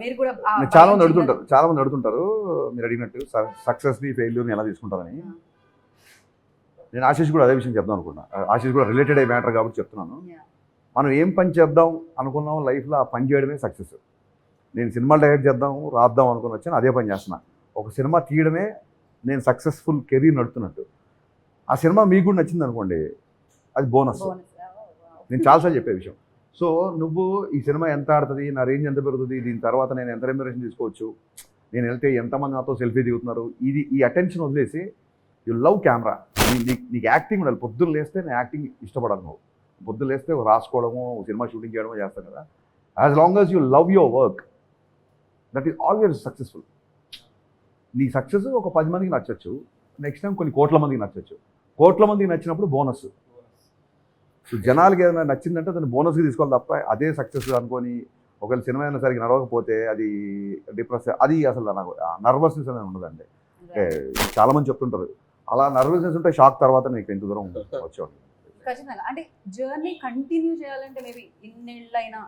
మీరు కూడా చాలా మంది అడుగుతుంటారు చాలా మంది అడుగుతుంటారు మీరు అడిగినట్టు సక్సెస్ని ఫెయిల్యూర్ని ఎలా తీసుకుంటారని. నేను ఆశీష్ కూడా అదే విషయం చెప్దాం అనుకున్నా. ఆశీష్ కూడా రిలేటెడ్ అయ్యే మ్యాటర్ కాబట్టి చెప్తున్నాను. మనం ఏం పని చేద్దాం అనుకున్నాం లైఫ్లో ఆ పని చేయడమే సక్సెస్ నేను సినిమాలు డైరెక్ట్ చేద్దాం రాద్దాం అనుకుని వచ్చాను అదే పని చేస్తున్నా. ఒక సినిమా తీయడమే నేను సక్సెస్ఫుల్ కెరీర్ నడుపుతున్నట్టు. ఆ సినిమా మీకు కూడా నచ్చింది అనుకోండి అది బోనస్. Oh. నేను చాలాసార్లు చెప్పే విషయం. సో నువ్వు ఈ సినిమా ఎంత ఆడుతుంది నా రేంజ్ ఎంత పెరుగుతుంది దీని తర్వాత నేను ఎంత రెమ్యురేషన్ తీసుకోవచ్చు నేను వెళ్తే ఎంతమంది నాతో సెల్ఫీ దిగుతున్నారు ఇది ఈ అటెన్షన్ వదిలేసి యు లవ్ కెమెరా నీకు యాక్టింగ్ ఉండాలి. పొద్దున్న లేస్తే నేను యాక్టింగ్ ఇష్టపడను నువ్వు. పొద్దున్న లేస్తే రాసుకోవడము సినిమా షూటింగ్ చేయడము చేస్తాం కదా. As long as you love your work that is always successful నీ సక్సెస్ ఒక పది మందికి నచ్చచ్చు నెక్స్ట్ టైం కొన్ని కోట్ల మందికి నచ్చచ్చు. కోట్ల మందికి నచ్చినప్పుడు బోనస్ సో జనాలకి ఏదైనా నచ్చిందంటే దాన్ని బోనస్గా తీసుకోవాలి తప్ప అదే సక్సెస్ అనుకొని ఒకవేళ సినిమా అయినా సరిగ్గా నడవకపోతే అది డిప్రెస్ అది అసలు నాకు నర్వస్నెస్ అనేది ఉండదండి. అంటే చాలా మంది చెప్తుంటారు అలా నర్వస్నెస్ ఉంటే షాక్ తర్వాత నీకు ఎంత దూరం వచ్చేవాడు. ఖచ్చితంగా. అంటే జర్నీ కంటిన్యూ చేయాలంటే మేబీ ఇన్నేళ్ళైనా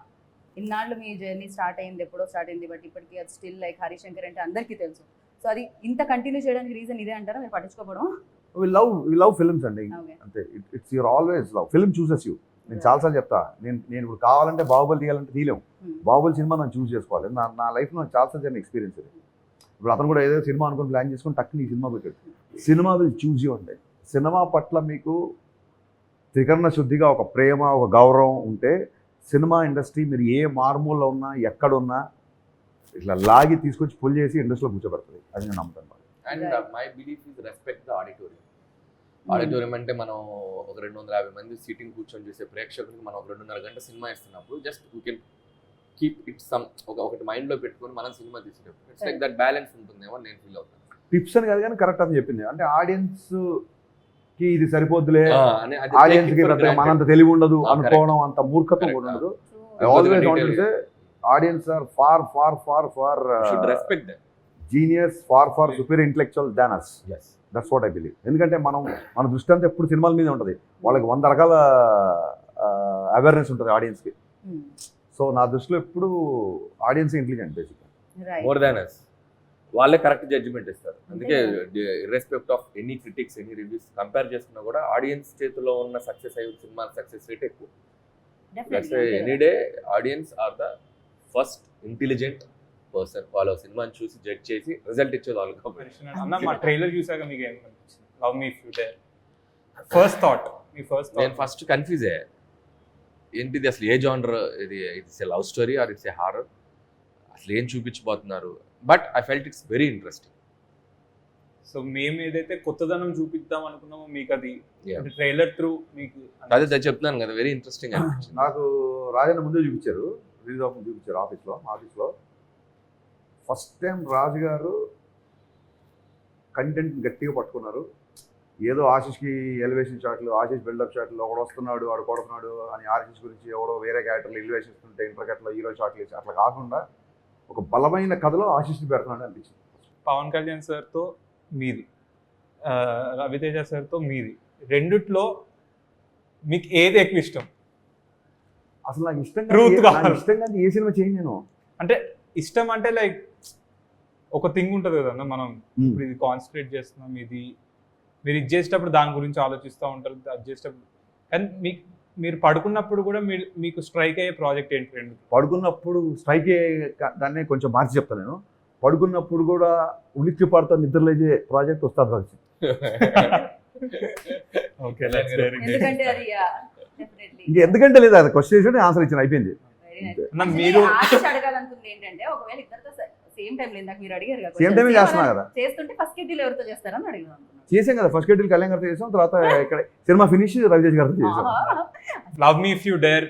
ఇన్నాళ్ళు మీ జర్నీ స్టార్ట్ అయింది ఎప్పుడో స్టార్ట్ అయింది బట్ ఇప్పటికీ అది స్టిల్ లైక్ హరిశంకర్ అంటే అందరికీ తెలుసు. సో అది ఇంత కంటిన్యూ చేయడానికి రీజన్ ఇదే అంటారా? మీరు పట్టించుకోవడం we love we love films అండి. అంతే. It's your always love film chooses you నేను చాలాసార్లు చెప్తా. నేను నేను ఇప్పుడు కావాలంటే బాహుబలి తీయాలంటే తీయలేం. బాహుబలి సినిమా నన్ను చూస్ చేసుకోవాలి. నా నా లైఫ్లో నాకు చాలాసార్లు జరిగిన ఎక్స్పీరియన్స్ ఇది. ఇప్పుడు అతను కూడా ఏదో సినిమా అనుకుని ప్లాన్ చేసుకుని టక్కుని ఈ సినిమా పెట్టాడు. సినిమా విల్ చూజ్ యూ అంటే సినిమా పట్ల మీకు త్రికరణ శుద్ధిగా ఒక ప్రేమ ఒక గౌరవం ఉంటే సినిమా ఇండస్ట్రీ మీరు ఏ మార్మూల్లో ఉన్నా ఎక్కడున్నా ఇట్లా లాగి తీసుకొచ్చి పుల్ చేసి ఇండస్ట్రీలో కూర్చోబెడుతుంది అది నేను నమ్ముతాను. And. My belief is respect the auditorium auditorium అంటే మనం ఒక రెండు వందల యాభై మంది సీటింగ్ కూర్చొని చూసే ప్రేక్షకులకు మనం ఒక రెండున్నర గంట సినిమా ఇస్తున్నప్పుడు just you can keep it some ఒక ఒకటి mind లో పెట్టుకొని మనం సినిమా తీసేటప్పుడు ఇట్స్ లైక్ దట్ బ్యాలెన్స్ ఉంటుందేమో నేను ఫీల్ అవుతాను. టిప్స్ అని కాదు కానీ కరెక్ట్ అని చెప్పింది. అంటే ఆడియన్స్కి ఇది సరిపోద్దులే. ఆడియన్స్కి. మనంత తెలివి ఉండదు అనుకోవడం అంత మూర్ఖత్వం ఉండదు. Always audience are far far far far You should respect them. Genius far far super intellectual than us Yes. That's what I believe ఎందుకంటే మనం మన దృష్టి అంతా ఎప్పుడు సినిమాల మీద ఉంటుంది. వాళ్ళకి వంద రకాల అవేర్నెస్ ఉంటుంది ఆడియన్స్కి సో నా దృష్టిలో ఎప్పుడు audience intelligent basic right more than us వాళ్ళే కరెక్ట్ జడ్జిమెంట్ ఇస్తారు. అందుకే irrespect of any critics any reviews compare చేసుకున్నా కూడా ఆడియన్స్ చేతిలో ఉన్న సక్సెస్ అయ్యే సినిమా సక్సెస్ రేట్ ఎక్కువ. Any day audience are the first intelligent person వాళ్ళ సినిమాని చూసి జడ్జ్ చేసి రిజల్ట్ ఇచ్చేది వాళ్ళు అన్న మా ట్రైలర్ చూసాక మీకు ఏమనిపించింది love me few day first thought మీ ఫస్ట్ నేను ఫస్ట్ కన్ఫ్యూజ్ అయ్యా. ఏంటిది అసలు ఏ జానర్ ఇది it's a love story or it's a horror అసలు ఏం చూపించబోతున్నారు? But I felt it's very interesting so మేము ఏదైతే కొత్తదనం చూపిద్దాం అనుకున్నామో మీకు అది. ట్రైలర్ త్రూ మీకు అదే అది చెప్తున్నాను కదా వెరీ ఇంట్రెస్టింగ్ అనిపించింది. నాకు రాజన్న ముందే చూపించారు. రిలీజ్ ఆఫ్ చూపించారు ఆఫీస్లో ఆఫీస్లో ఫస్ట్ టైం రాజు గారు కంటెంట్ గట్టిగా పట్టుకున్నారు. ఏదో ఆశిష్కి ఎలివేషన్ షాట్లు ఆశిష్ బిల్డప్ షాట్లు ఒకడు వస్తున్నాడు వాడు కొడుతున్నాడు అని ఆశిష్ గురించి ఎవడో వేరే క్యారెక్టర్లు ఎలివేషన్ ఇస్తుంటే ఇంటర్కట్లో హీరో షాట్లు వేసి అట్లా కాకుండా ఒక బలమైన కథలో ఆశిష్ని పెడుతున్నాడు అనిపించింది. పవన్ కళ్యాణ్ సార్తో మీది. రవితేజ సార్తో మీది. రెండిట్లో మీకు ఏది ఎక్కువ ఇష్టం? అసలు నాకు ఇష్టం ఇష్టం కానీ ఏ సినిమా చేయను నేను. అంటే ఇష్టం అంటే లైక్ ఒక థింగ్ ఉంటుంది కదన్న మనం ఇప్పుడు ఇది కాన్సన్ట్రేట్ చేస్తున్నాం ఇది మీరు ఇది చేసేటప్పుడు దాని గురించి ఆలోచిస్తూ ఉంటారు అది చేసేటప్పుడు. కానీ మీకు మీరు పడుకున్నప్పుడు కూడా మీరు మీకు స్ట్రైక్ అయ్యే ప్రాజెక్ట్ ఏంటి రెండు? పడుకున్నప్పుడు స్ట్రైక్ దాన్ని కొంచెం మార్చి చెప్తాను నేను. పడుకున్నప్పుడు కూడా ఉలిక్కి పడుతా నిద్రలేజే ప్రాజెక్ట్ వస్తుంది భగత్ ఓకే ఎందుకంటే ఇంక లేదు అది క్వశ్చన్ ఆన్సర్ ఇచ్చిన అయిపోయింది. మీరు ఏంటంటే ఒకవేళ ఇద్దరితో సేమ్ టైం లేదు మీరు అడిగారు కదా సేమ్ question. చేస్తున్నా కదా? చేస్తుంటే ఫస్ట్ షెడ్యూల్ ఎవరితో చేస్తారని అడిగాను చేసాం కదా ఫస్ట్ షెడ్యూల్ కళ్యాణ్ గారితో చేసాం తర్వాత ఇక్కడ సినిమా ఫినిష్ రవితేజ్ గారితో చేసాం. Love me if you dare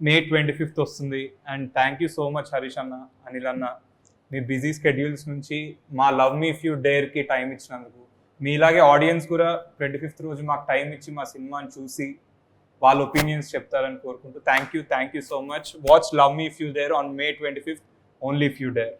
May twenty fifth వస్తుంది. And thank you so much Harish అన్న అనిల్ అన్న. మీ బిజీ స్కెడ్యూల్స్ నుంచి మా లవ్ మీ ఇఫ్ యూ డేర్కి టైం ఇచ్చినందుకు. మీలాగే ఆడియన్స్ కూడా ట్వంటీ ఫిఫ్త్ రోజు మాకు టైం ఇచ్చి మా సినిమాని చూసి వాళ్ళ ఒపీనియన్స్ చెప్తారని కోరుకుంటూ thank you thank you so much watch love me if you dare on May twenty fifth only if you dare